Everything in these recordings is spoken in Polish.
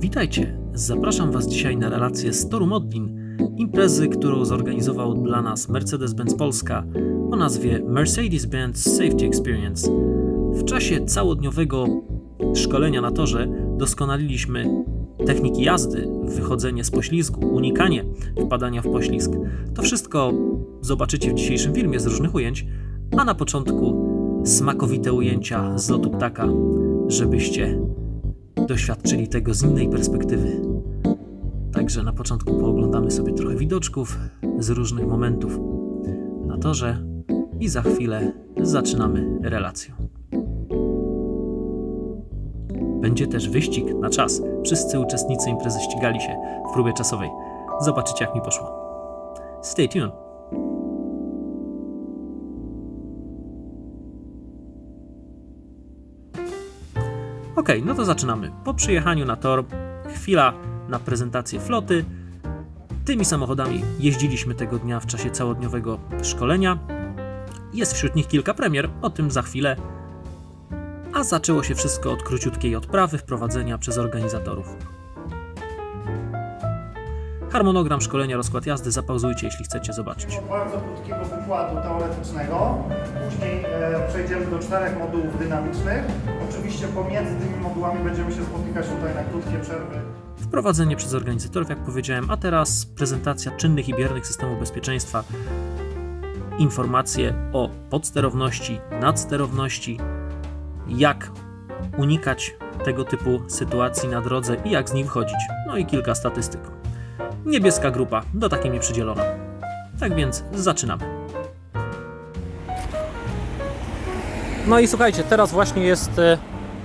Witajcie! Zapraszam Was dzisiaj na relację z Toru Modlin, imprezy, którą zorganizował dla nas Mercedes-Benz Polska o nazwie Mercedes-Benz Safety Experience. W czasie całodniowego szkolenia na torze doskonaliliśmy techniki jazdy, wychodzenie z poślizgu, unikanie wpadania w poślizg. To wszystko zobaczycie w dzisiejszym filmie z różnych ujęć, a na początku smakowite ujęcia z lotu ptaka, żebyście doświadczyli tego z innej perspektywy. Także na początku pooglądamy sobie trochę widoczków z różnych momentów na torze i za chwilę zaczynamy relację. Będzie też wyścig na czas. Wszyscy uczestnicy imprezy ścigali się w próbie czasowej. Zobaczycie jak mi poszło. Stay tuned. Ok, no to zaczynamy. Po przyjechaniu na tor, chwila na prezentację floty. Tymi samochodami jeździliśmy tego dnia w czasie całodniowego szkolenia. Jest wśród nich kilka premier, o tym za chwilę. A zaczęło się wszystko od króciutkiej odprawy wprowadzenia przez organizatorów. Harmonogram szkolenia, rozkład jazdy zapauzujcie, jeśli chcecie zobaczyć. bardzo krótkiego wykładu teoretycznego. Później e, przejdziemy do czterech modułów dynamicznych. Oczywiście pomiędzy tymi modułami będziemy się spotykać tutaj na krótkie przerwy. Wprowadzenie przez organizatorów, jak powiedziałem, a teraz prezentacja czynnych i biernych systemów bezpieczeństwa. Informacje o podsterowności, nadsterowności, jak unikać tego typu sytuacji na drodze i jak z nich wychodzić. No i kilka statystyk. Niebieska grupa, do takiej mi przydzielono. Tak więc zaczynamy. No i słuchajcie, teraz właśnie jest e,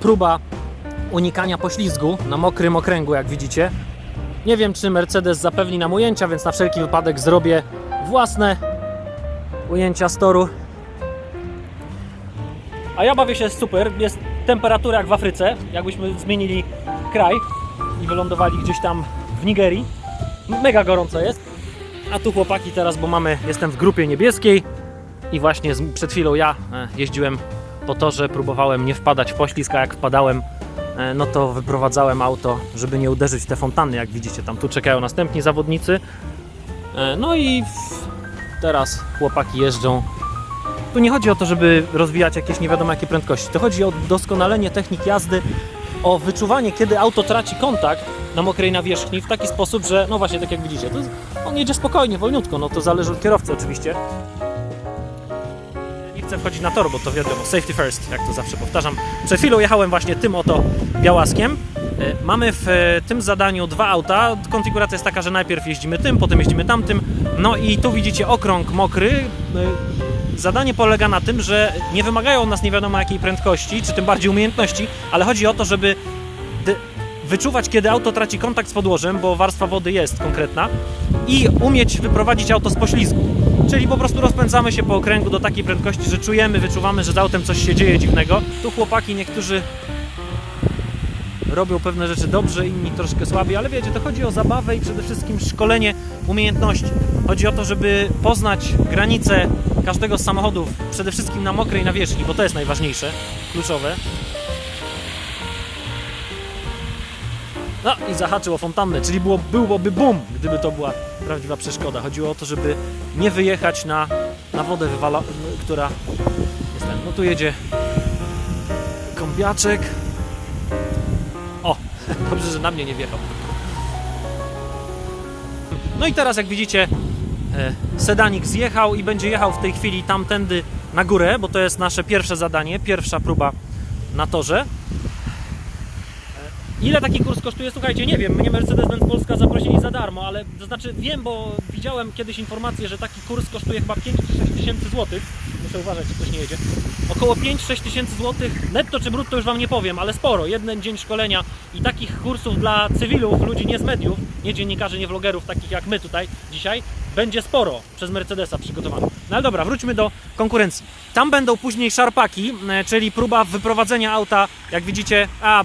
próba unikania poślizgu na mokrym okręgu, jak widzicie. Nie wiem, czy Mercedes zapewni nam ujęcia, więc na wszelki wypadek zrobię własne ujęcia z toru. A ja bawię się super, jest temperatura jak w Afryce, jakbyśmy zmienili kraj i wylądowali gdzieś tam w Nigerii. Mega gorąco jest. A tu chłopaki teraz, bo mamy, jestem w grupie niebieskiej i właśnie przed chwilą ja e, jeździłem po torze, próbowałem nie wpadać w poślizg, a jak wpadałem, e, no to wyprowadzałem auto, żeby nie uderzyć w te fontanny, jak widzicie, tam tu czekają następni zawodnicy. E, No i teraz chłopaki jeżdżą. Tu nie chodzi o to, żeby rozwijać jakieś nie wiadomo jakie prędkości, to chodzi o doskonalenie technik jazdy, o wyczuwanie, kiedy auto traci kontakt na mokrej nawierzchni w taki sposób, że no właśnie, tak jak widzicie, to on jedzie spokojnie, wolniutko, no to zależy od kierowcy oczywiście. Chcę wchodzić na tor, bo to wiadomo, safety first, jak to zawsze powtarzam. Przed chwilą jechałem właśnie tym oto białaskiem. E, Mamy w e, tym zadaniu dwa auta. Konfiguracja jest taka, że najpierw jeździmy tym, potem jeździmy tamtym. No i tu widzicie okrąg mokry. E, Zadanie polega na tym, że nie wymagają od nas nie wiadomo jakiej prędkości, czy tym bardziej umiejętności, ale chodzi o to, żeby wyczuwać, kiedy auto traci kontakt z podłożem, bo warstwa wody jest konkretna, i umieć wyprowadzić auto z poślizgu. Czyli po prostu rozpędzamy się po okręgu do takiej prędkości, że czujemy, wyczuwamy, że z autem coś się dzieje dziwnego. Tu chłopaki niektórzy robią pewne rzeczy dobrze, inni troszkę słabiej, ale wiecie, to chodzi o zabawę i przede wszystkim szkolenie umiejętności. Chodzi o to, żeby poznać granice każdego z samochodów, przede wszystkim na mokrej nawierzchni, bo to jest najważniejsze, kluczowe. No i zahaczyło fontannę, czyli było, byłoby bum, gdyby to była prawdziwa przeszkoda. Chodziło o to, żeby nie wyjechać na, na wodę, wywala, która jest ten. No tu jedzie kąpiaczek. O, dobrze, że na mnie nie wjechał. No i teraz, jak widzicie, e, sedanik zjechał i będzie jechał w tej chwili tamtędy na górę, bo to jest nasze pierwsze zadanie, pierwsza próba na torze. Ile taki kurs kosztuje? Słuchajcie, nie wiem, mnie Mercedes-Benz Polska zaprosili za darmo, ale to znaczy wiem, bo widziałem kiedyś informację, że taki kurs kosztuje chyba 5 czy 6 tysięcy złotych. Muszę uważać, czy ktoś nie jedzie. Około 5-6 tysięcy złotych, netto czy brutto już Wam nie powiem, ale sporo. Jeden dzień szkolenia i takich kursów dla cywilów, ludzi nie z mediów, nie dziennikarzy, nie vlogerów, takich jak my tutaj dzisiaj, będzie sporo przez Mercedesa przygotowane. No ale dobra, wróćmy do konkurencji. Tam będą później szarpaki, e, czyli próba wyprowadzenia auta, jak widzicie, a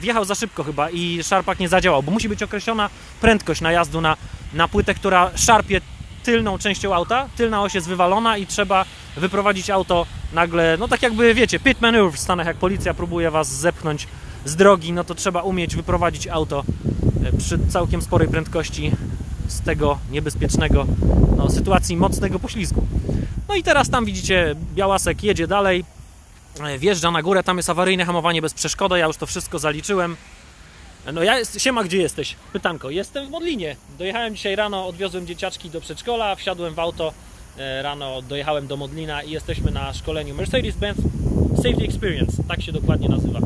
wjechał za szybko chyba i szarpak nie zadziałał, bo musi być określona prędkość najazdu na, na płytę, która szarpie tylną częścią auta, tylna oś jest wywalona i trzeba wyprowadzić auto nagle, no tak jakby wiecie, pit maneuver w Stanach, jak policja próbuje was zepchnąć z drogi, no to trzeba umieć wyprowadzić auto e, przy całkiem sporej prędkości z tego niebezpiecznego no, sytuacji mocnego poślizgu. No i teraz tam widzicie, Białasek jedzie dalej, e, wjeżdża na górę, tam jest awaryjne hamowanie bez przeszkody, ja już to wszystko zaliczyłem. No ja, siema, gdzie jesteś? Pytanko, jestem w Modlinie. Dojechałem dzisiaj rano, odwiozłem dzieciaczki do przedszkola, wsiadłem w auto, e, rano dojechałem do Modlina i jesteśmy na szkoleniu Mercedes-Benz Safety Experience, tak się dokładnie nazywa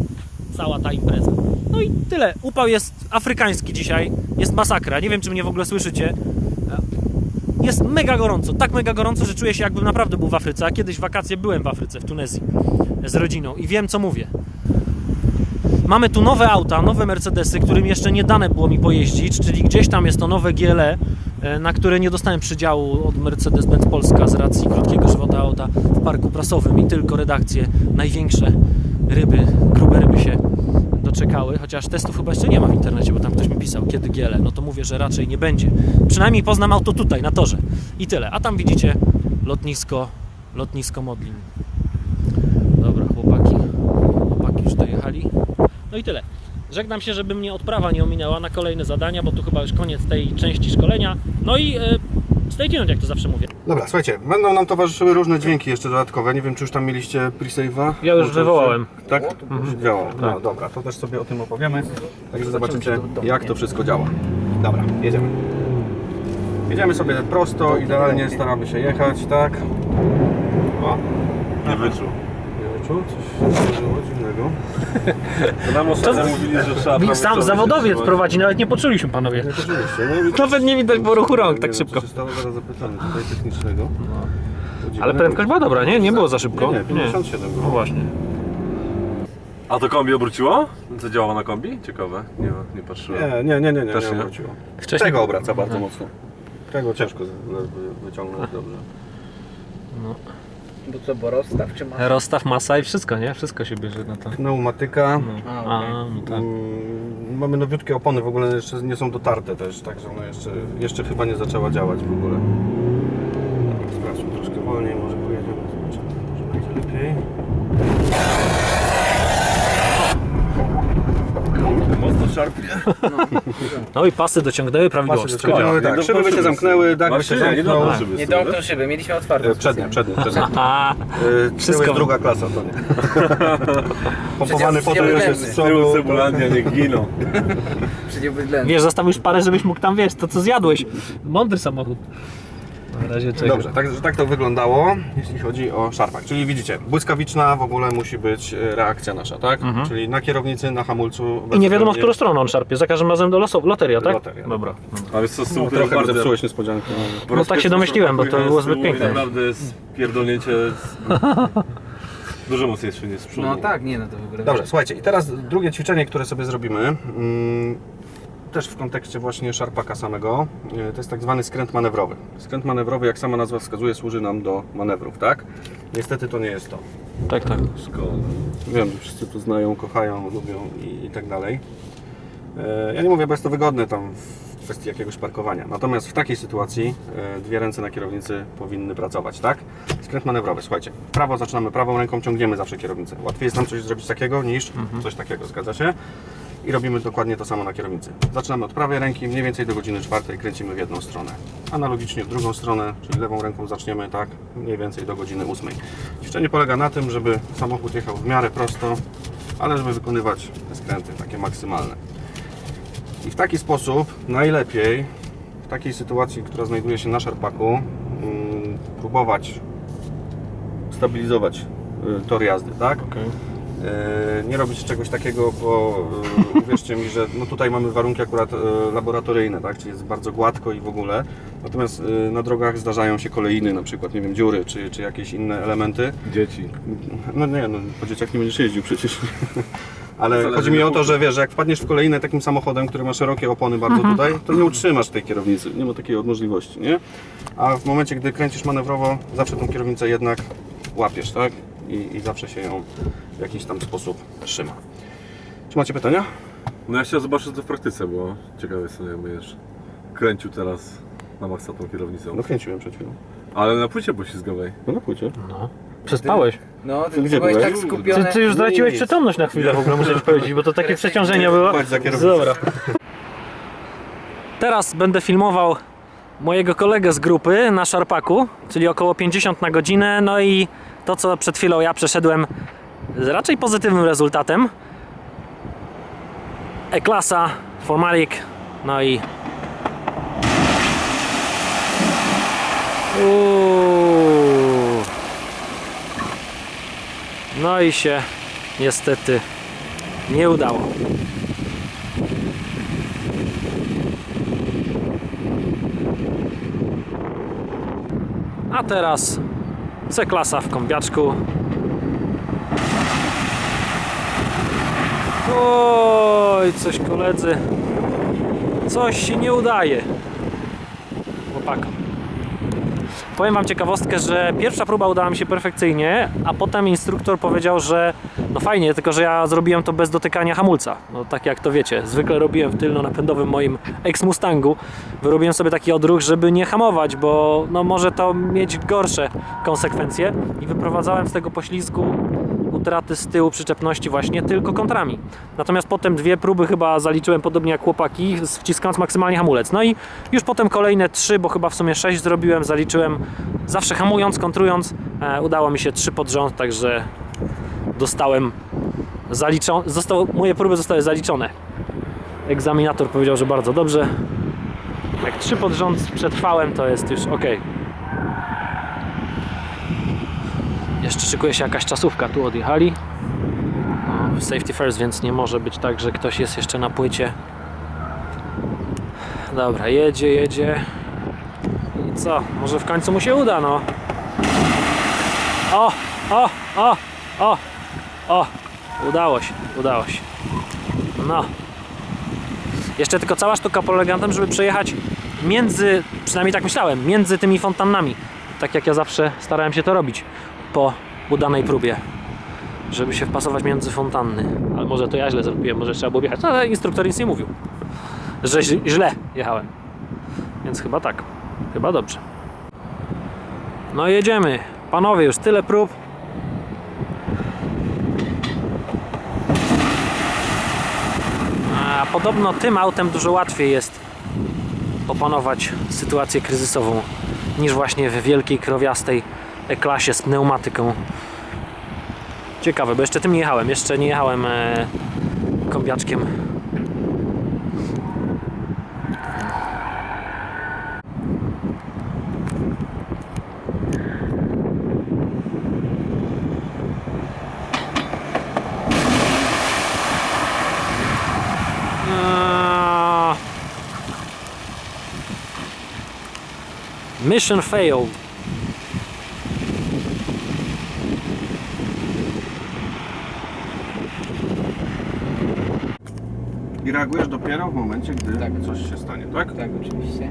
cała ta impreza. No i tyle. Upał jest afrykański dzisiaj, jest masakra, nie wiem czy mnie w ogóle słyszycie. Jest mega gorąco, tak mega gorąco, że czuję się jakbym naprawdę był w Afryce, a kiedyś wakacje byłem w Afryce, w Tunezji z rodziną i wiem co mówię. Mamy tu nowe auta, nowe Mercedesy, którym jeszcze nie dane było mi pojeździć, czyli gdzieś tam jest to nowe GLE, e, na które nie dostałem przydziału od Mercedes-Benz Polska z racji krótkiego żywota auta w parku prasowym i tylko redakcje największe ryby, grube ryby się doczekały, chociaż testów chyba jeszcze nie ma w internecie, bo tam ktoś mi pisał, kiedy GLE, no to mówię, że raczej nie będzie. Przynajmniej poznam auto tutaj, na torze i tyle. A tam widzicie lotnisko, lotnisko Modlin. Dobra, chłopaki, chłopaki już dojechali. No i tyle. Żegnam się, żeby mnie odprawa nie ominęła na kolejne zadania, bo tu chyba już koniec tej części szkolenia. No i e, stay tuned, jak to zawsze mówię. Dobra, słuchajcie, będą nam towarzyszyły różne dźwięki jeszcze dodatkowe. Nie wiem, czy już tam mieliście pre-save'a? Ja już Włączyliście? wywołałem. Tak? Już działało. No dobra, to też sobie o tym opowiemy. Także zobaczycie, jak to wszystko działa. Dobra, jedziemy. Jedziemy sobie prosto, idealnie staramy się jechać, tak? O, Nie wyczuł. Nie wyczuł? Coś się zdarzyło dziwnego. To nam ostatnio mówili, że trzeba prawie Sam zawodowiec prowadzi, nawet nie poczuliśmy panowie. Nie poczuliście, nie? Nawet nie widać po ruchu rąk Nie tak wiem, szybko. Co się stało, zaraz zapytamy tutaj technicznego. Dziwne. Ale prędkość była dobra, nie? Nie było za szybko. Nie, nie, 57 No było. właśnie. A to kombi obróciło? Co działało na kombi? Ciekawe. Nie, nie patrzyłem. Nie, nie, nie, nie, nie, Też nie nie? obróciło. Wcześniej Tego obraca bardzo mocno. Tego ciężko wy- wyciągnąć dobrze. Bo co, bo rozstaw czy ma? Rozstaw, masa i wszystko, nie? Wszystko się bierze na to. Pneumatyka. A, A, okej. no tak. Mm, Mamy nowiutkie opony, w ogóle jeszcze nie są dotarte też, także ona jeszcze, jeszcze chyba nie zaczęła działać w ogóle. Dobra, Sprawdźmy troszkę wolniej, może pojedziemy, zobaczymy, może będzie lepiej. Mocno szarpie. No i pasy dociągnęły prawidłowo. Dociągnęły, tak, szyby by się zamknęły, dach się Właśnie, nie dobrze szyby Nie domknął szyby, mieliśmy otwarte. E, Przednie, przednie, E, Wszystko- jest druga klasa, to nie. Pompowany fotel jeszcze z przodu. cebulandia, nie giną. Wiesz, zostawisz parę, żebyś mógł tam, wiesz, to co zjadłeś. Mądry samochód. Na razie. Dobrze, tak, tak to wyglądało, jeśli chodzi o szarpak. Czyli widzicie, błyskawiczna w ogóle musi być e, reakcja nasza, tak? Czyli na kierownicy, na hamulcu. I nie wiadomo, w którą stronę on szarpie. Za każdym razem do losu, loteria, tak? Loteria, Dobra. A wiesz co, z tyłu No, trochę bardzo... zepsułeś niespodziankę. po No raz tak się pierwszy domyśliłem, bo to było z zbyt i piękne. Naprawdę jest pierdolnięcie z... Dużo mocniejsze niż z przodu. No tak, nie no to w ogóle. Dobrze, słuchajcie, i teraz drugie ćwiczenie, które sobie zrobimy, mm, też w kontekście właśnie szarpaka samego, e, to jest tak zwany skręt manewrowy. Skręt manewrowy, jak sama nazwa wskazuje, służy nam do manewrów, tak? Niestety to nie jest to. Tak, tak. Szkoda. Wiem, że wszyscy tu znają, kochają, lubią i, i tak dalej. E, Ja nie mówię, bo jest to wygodne tam w kwestii jakiegoś parkowania. Natomiast w takiej sytuacji e, dwie ręce na kierownicy powinny pracować, tak? Skręt manewrowy, słuchajcie. Prawo zaczynamy prawą ręką, ciągniemy zawsze kierownicę. Łatwiej jest nam coś zrobić takiego niż coś takiego, zgadza się? I robimy dokładnie to samo na kierownicy. Zaczynamy od prawej ręki, mniej więcej do godziny czwartej kręcimy w jedną stronę. Analogicznie w drugą stronę, czyli lewą ręką zaczniemy tak, mniej więcej do godziny ósmej. Ćwiczenie polega na tym, żeby samochód jechał w miarę prosto, ale żeby wykonywać te skręty takie maksymalne. I w taki sposób najlepiej w takiej sytuacji, która znajduje się na szarpaku, mm, próbować stabilizować y, tor jazdy, tak? E, Nie robić czegoś takiego, bo e, uwierzcie mi, że no tutaj mamy warunki akurat e, laboratoryjne, tak? czyli jest bardzo gładko i w ogóle. Natomiast e, na drogach zdarzają się kolejny, na przykład, nie wiem, dziury czy, czy jakieś inne elementy. Dzieci. No nie, no po dzieciach nie będziesz jeździł przecież. Ale Zależy chodzi mi o to, że wiesz, że jak wpadniesz w kolejne takim samochodem, który ma szerokie opony bardzo tutaj, to nie utrzymasz tej kierownicy. Nie ma takiej możliwości, nie? A w momencie, gdy kręcisz manewrowo, zawsze tą kierownicę jednak łapiesz, tak? I, i zawsze się ją w jakiś tam sposób trzyma. Czy macie pytania? No ja chciałem zobaczyć to w praktyce, bo ciekawy jestem, jak będziesz kręcił teraz na maksa tą kierownicą. No kręciłem przed chwilą. Ale na płycie poślizgowej. No na płycie. No. Przespałeś. No, ty Gdzie byłeś byłeś? tak Ty, skupiony. ty już straciłeś przytomność na chwilę w ogóle, muszę ci powiedzieć, bo to takie przeciążenie było. Chodź za kierownicę. Dobra. Teraz będę filmował mojego kolegę z grupy na szarpaku, czyli około 50 na godzinę. No i to, co przed chwilą ja przeszedłem z raczej pozytywnym rezultatem. E-klasa, Formalik, no i. Uuu. No i się niestety nie udało. A teraz C-klasa w kombiaczku. Oj, coś koledzy. Coś się nie udaje. Chłopakom. Powiem Wam ciekawostkę, że pierwsza próba udała mi się perfekcyjnie, a potem instruktor powiedział, że no fajnie, tylko że ja zrobiłem to bez dotykania hamulca. No tak jak to wiecie, zwykle robiłem w tylno-napędowym moim ex-Mustangu. Wyrobiłem sobie taki odruch, żeby nie hamować, bo no może to mieć gorsze konsekwencje i wyprowadzałem z tego poślizgu utraty z tyłu przyczepności właśnie tylko kontrami. Natomiast potem dwie próby chyba zaliczyłem podobnie jak chłopaki, wciskając maksymalnie hamulec. No i już potem kolejne trzy, bo chyba w sumie sześć zrobiłem, zaliczyłem zawsze hamując, kontrując. E, udało mi się trzy pod rząd, także dostałem zaliczone, moje próby zostały zaliczone. Egzaminator powiedział, że bardzo dobrze. Jak trzy pod rząd przetrwałem, to jest już ok. Jeszcze szykuje się jakaś czasówka, tu odjechali. No, safety first, więc nie może być tak, że ktoś jest jeszcze na płycie. Dobra, jedzie, jedzie. I co? Może w końcu mu się uda, no. O, o, o, o, o. Udało się, udało się. No. Jeszcze tylko cała sztuka polega na tym, żeby przejechać między, przynajmniej tak myślałem, między tymi fontannami. Tak jak ja zawsze starałem się to robić po udanej próbie. Żeby się wpasować między fontanny. Ale może to ja źle zrobiłem, może trzeba było jechać. No, ale instruktor nic nie mówił. Że źle- jechałem. Więc chyba tak. Chyba dobrze. No jedziemy. Panowie, już tyle prób. A podobno tym autem dużo łatwiej jest opanować sytuację kryzysową niż właśnie w wielkiej krowiastej E-klasie z pneumatyką. Ciekawe, bo jeszcze tym nie jechałem. Jeszcze nie jechałem e, kombiaczkiem. Eee. Mission failed. Reagujesz dopiero w momencie, gdy Tak. coś się stanie, tak? Tak, oczywiście.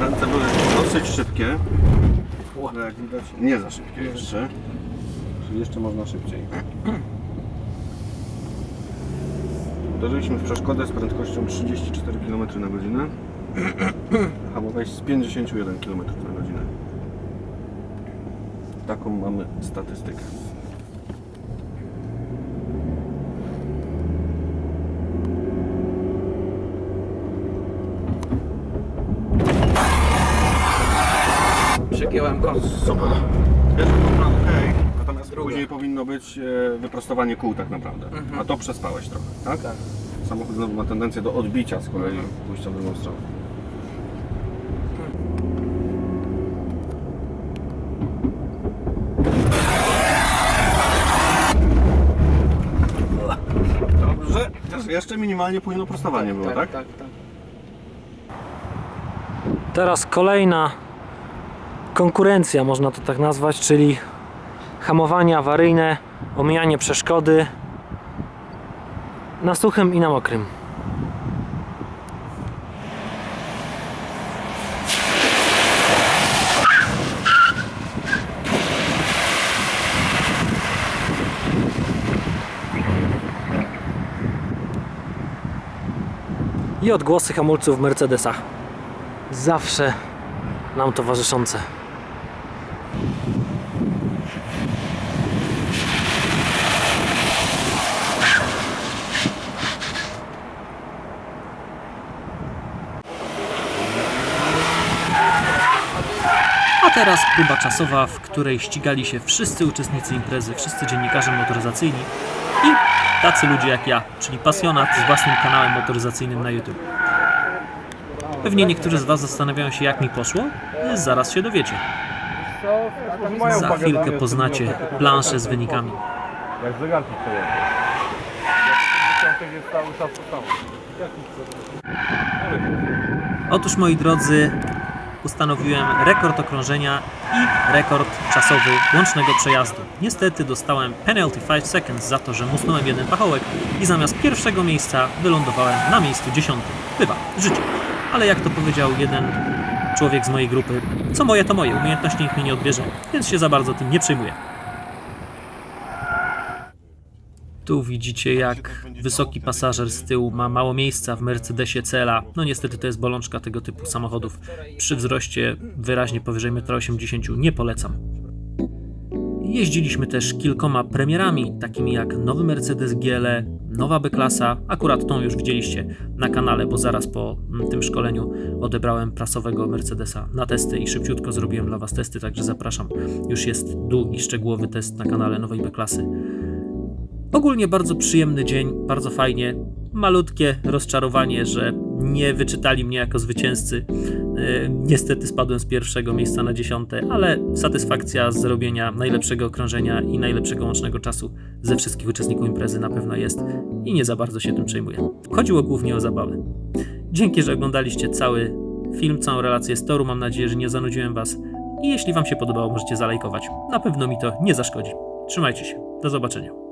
Ręce były dosyć szybkie, ale jak widać nie za szybkie jeszcze. Czyli jeszcze można szybciej. Uderzyliśmy w przeszkodę z prędkością 34 km na godzinę. Hamowałeś z 51 km na godzinę. Taką mamy statystykę. Przegiąłem kąt. Super. Plan ok, natomiast później powinno być e, wyprostowanie kół tak naprawdę. A to przespałeś trochę, tak? Tak. Samochód znowu ma tendencję do odbicia z kolei, pójścia w drugą stronę. Dobrze, też jeszcze minimalnie powinno prostowanie było, tak? tak, tak. Teraz kolejna konkurencja, można to tak nazwać, czyli hamowanie awaryjne, omijanie przeszkody na suchym i na mokrym. I odgłosy hamulców Mercedesa. Zawsze nam towarzyszące. Teraz próba czasowa, w której ścigali się wszyscy uczestnicy imprezy, wszyscy dziennikarze motoryzacyjni tacy ludzie jak ja, czyli pasjonat z własnym kanałem motoryzacyjnym na YouTube. Pewnie niektórzy z Was zastanawiają się, jak mi poszło. Zaraz się dowiecie. Za chwilkę poznacie planszę z wynikami. Jak zegarki. Otóż moi drodzy, ustanowiłem rekord okrążenia i rekord czasowy łącznego przejazdu. Niestety dostałem penalty 5 seconds za to, że musnąłem jeden pachołek i zamiast pierwszego miejsca wylądowałem na miejscu dziesiątym. Bywa, życie. Ale jak to powiedział jeden człowiek z mojej grupy, co moje to moje, umiejętności nikt mi nie odbierze, więc się za bardzo tym nie przejmuję. Tu widzicie, jak wysoki pasażer z tyłu ma mało miejsca w Mercedesie CLA. No niestety to jest bolączka tego typu samochodów. Przy wzroście wyraźnie powyżej 1,80 m nie polecam. Jeździliśmy też kilkoma premierami, takimi jak nowy Mercedes GLE, nowa B-klasa, akurat tą już widzieliście na kanale, bo zaraz po mm, tym szkoleniu odebrałem prasowego Mercedesa na testy i szybciutko zrobiłem dla Was testy, także zapraszam. Już jest długi, szczegółowy test na kanale nowej B-klasy. Ogólnie bardzo przyjemny dzień, bardzo fajnie. Malutkie rozczarowanie, że nie wyczytali mnie jako zwycięzcy. E, Niestety spadłem z pierwszego miejsca na dziesiąte, ale satysfakcja z zrobienia najlepszego okrążenia i najlepszego łącznego czasu ze wszystkich uczestników imprezy na pewno jest i nie za bardzo się tym przejmuję. Chodziło głównie o zabawę. Dzięki, że oglądaliście cały film, całą relację z toru. Mam nadzieję, że nie zanudziłem Was. I jeśli Wam się podobało, możecie zalajkować. Na pewno mi to nie zaszkodzi. Trzymajcie się. Do zobaczenia.